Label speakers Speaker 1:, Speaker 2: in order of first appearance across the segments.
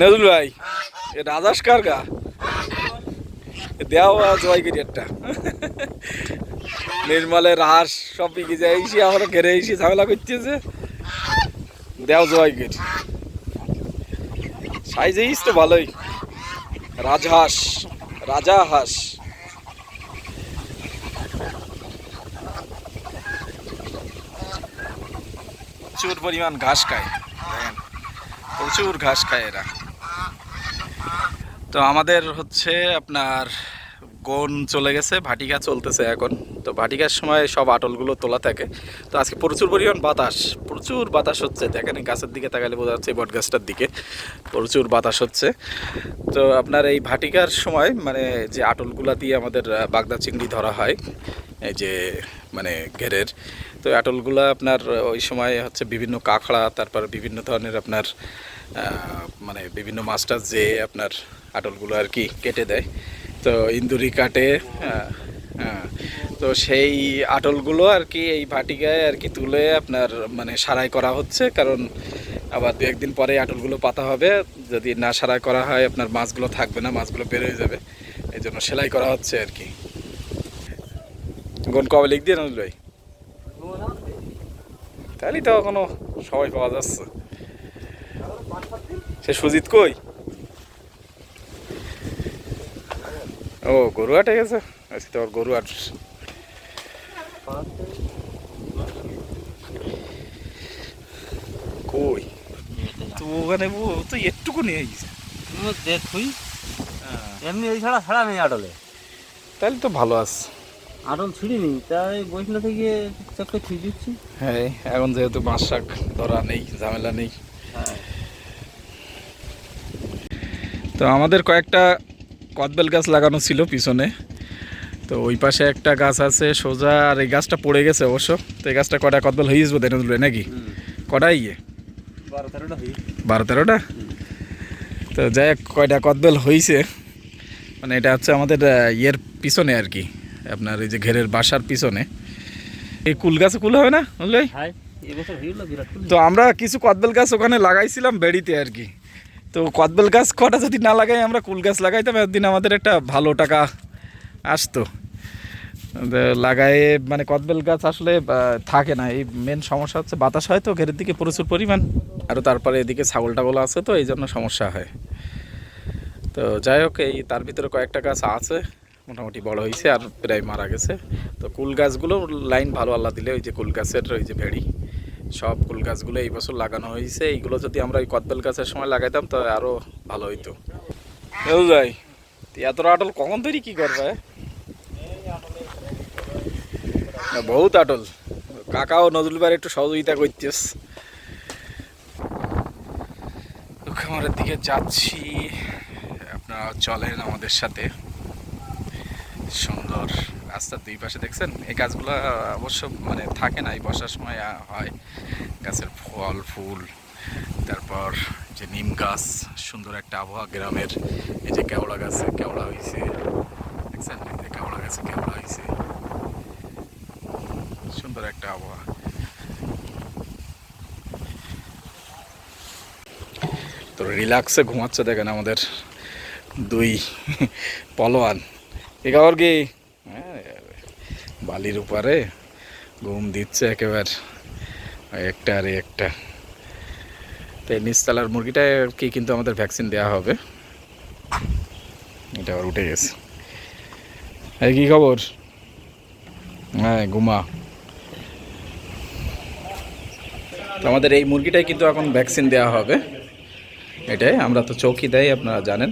Speaker 1: নজরুল ভাই, এ রাজাস কার গা? দেও জয় করি একটা। নির্মলের হাঁস সব বিকে যায় এসে আমরা ঘেরে এসে ঝামেলা করতেছে। দেও জয় করি সাইজেইস তো ভালোই। রাজহাঁস, রাজা হাঁস। প্রচুর পরিমাণ ঘাস খায়। প্রচুর ঘাস খায় এরা। তো আমাদের হচ্ছে আপনার গন চলে গেছে, ভাটিকা চলতেছে এখন। তো ভাটিকার সময় সব আটলগুলো তোলা থাকে। তো আজকে প্রচুর পরিমাণ বাতাস, প্রচুর বাতাস হচ্ছে। দেখেন গাছের দিকে তাকালে বোঝা যাচ্ছে বট গাছটার দিকে প্রচুর বাতাস হচ্ছে। তো আপনার এই ভাটিকার সময় মানে যে আটলগুলা দিয়ে আমাদের বাগদা চিংড়ি ধরা হয়, এই যে মানে ঘেরের, তো আটলগুলা আপনার ওই সময় হচ্ছে বিভিন্ন কাঁকড়া, তারপর বিভিন্ন ধরনের আপনার মানে বিভিন্ন মাস্টার যে আপনার আটলগুলো আর কি কেটে দেয় তো ইন্দুরি কাটে আহ, হ্যাঁ। তো সেই আটলগুলো আর কি এই ভাটিকায় আর কি তুলে আপনার মানে সারাই করা হচ্ছে কারণ আবার দু একদিন পরে আটলগুলো পাতা হবে। যদি না সারাই করা হয় আপনার মাছগুলো থাকবে না মাছগুলো বের হয়ে যাবে। এই জন্য সেলাই করা হচ্ছে আর কি। গন কবে লিখ দিয়ে নজরুল ভাই? তাহলেই তো এখনও সময় পাওয়া যাচ্ছে। সে সুজিত কই? ও গরু হাটে গেছে? আজকে তো গরু হাট কই? তো ওখানে ও তো একটুকু নিয়ে গেছে
Speaker 2: দেখুই। এমনি এই ছাড়া ছাড়া নেই আটলে
Speaker 1: তাহলে তো ভালো আছে।
Speaker 2: আটল ছিঁড়িনি। তাই বৈষ্ণব থেকে চুপচাপ করে ছিঁড়ে দিচ্ছি।
Speaker 1: হ্যাঁ এখন যেহেতু বাঁশ শাক ধরা নেই ঝামেলা নেই।
Speaker 2: হ্যাঁ।
Speaker 1: তো আমাদের কয়েকটা কদবেল গাছ লাগানো ছিল পিছনে। তো ওই পাশে একটা গাছ আছে সোজা আর এই গাছটা পড়ে গেছে অবশ্য। তো এই গাছটা কটা কদবেল হয়ে যাবে দেন নাকি? কটা ইয়ে?
Speaker 2: বারো তেরোটা
Speaker 1: তো যাই হোক কয়টা কদবেল হয়েছে মানে এটা হচ্ছে আমাদের ইয়ের পিছনে আর কি। আপনার এই যে ঘেরের বাসার পিছনে। এই কুল গাছে কুল হবে না বুঝলে তো আমরা কিছু কদবেল গাছ ওখানে লাগাইছিলাম বেড়িতে আর কি। তো কদবেল গাছ কটা যদি না লাগাই, আমরা কুল গাছ লাগাইতাম, একদিন আমাদের একটা ভালো টাকা আসতো। লাগায়ে মানে কদবেল গাছ আসলে থাকে না। এই মেন সমস্যা হচ্ছে বাতাস হয় তো, ঘেরের দিকে প্রচুর পরিমাণ। আরও তারপরে এদিকে ছাগল টাগল আছে তো এই জন্য সমস্যা হয়। তো যাই হোক, এই তার ভিতরে কয়েকটা গাছ আছে, মোটামুটি বড় হয়েছে আর প্রায় মারা গেছে। তো কুল গাছগুলো লাইন ভালো আল্লাহ দিলে, ওই যে কুল গাছের ওই যে ভেড়ি। সব ফুল গাছগুলো এই বছর লাগানো হয়েছে। এইগুলো যদি আমরা ওই কদবেল গাছের সময় লাগাইতাম তো আরও ভালো হইতো। এও যাই এত আটল কখন তৈরি কি করবে? বহুত আটল কাকাও নজরুল ভাই একটু সহযোগিতা করতেস খামারের দিকে যাচ্ছি। আপনারা চলেন আমাদের সাথে। সুন্দর। রাস্তার দুই পাশে দেখছেন? এই গাছগুলো অবশ্য মানে থাকে না, এই বর্ষার সময় হয়। গাছের ফল, ফুল, তারপর যে নিম গাছ, সুন্দর একটা আবহাওয়া গ্রামের। এই যে কেওড়া গাছে কেওড়া হয়েছে দেখছেন? এই যে কেওড়া গাছে কেওড়া হয়েছে সুন্দর একটা আবহাওয়া। তো রিল্যাক্সে ঘুমাচ্ছে দেখেন আমাদের দুই পলোয়ান। এ খবর কি বালির উপরে ঘুম দিচ্ছে একেবারে। একটা আর একটা। তো এই নিচতলার মুরগিটা কি কিন্তু আমাদের ভ্যাকসিন দেওয়া হবে। এটা আবার উঠে গেছে। এই কী খবর? হ্যাঁ ঘুমা। আমাদের এই মুরগিটাই কিন্তু এখন ভ্যাকসিন দেওয়া হবে। এটাই, আমরা তো চৌকি দেয় আপনারা জানেন।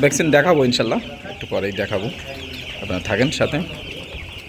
Speaker 1: ভ্যাকসিন দেখাবো ইনশাল্লাহ, একটু পরেই দেখাবো। আপনারা থাকেন সাথে।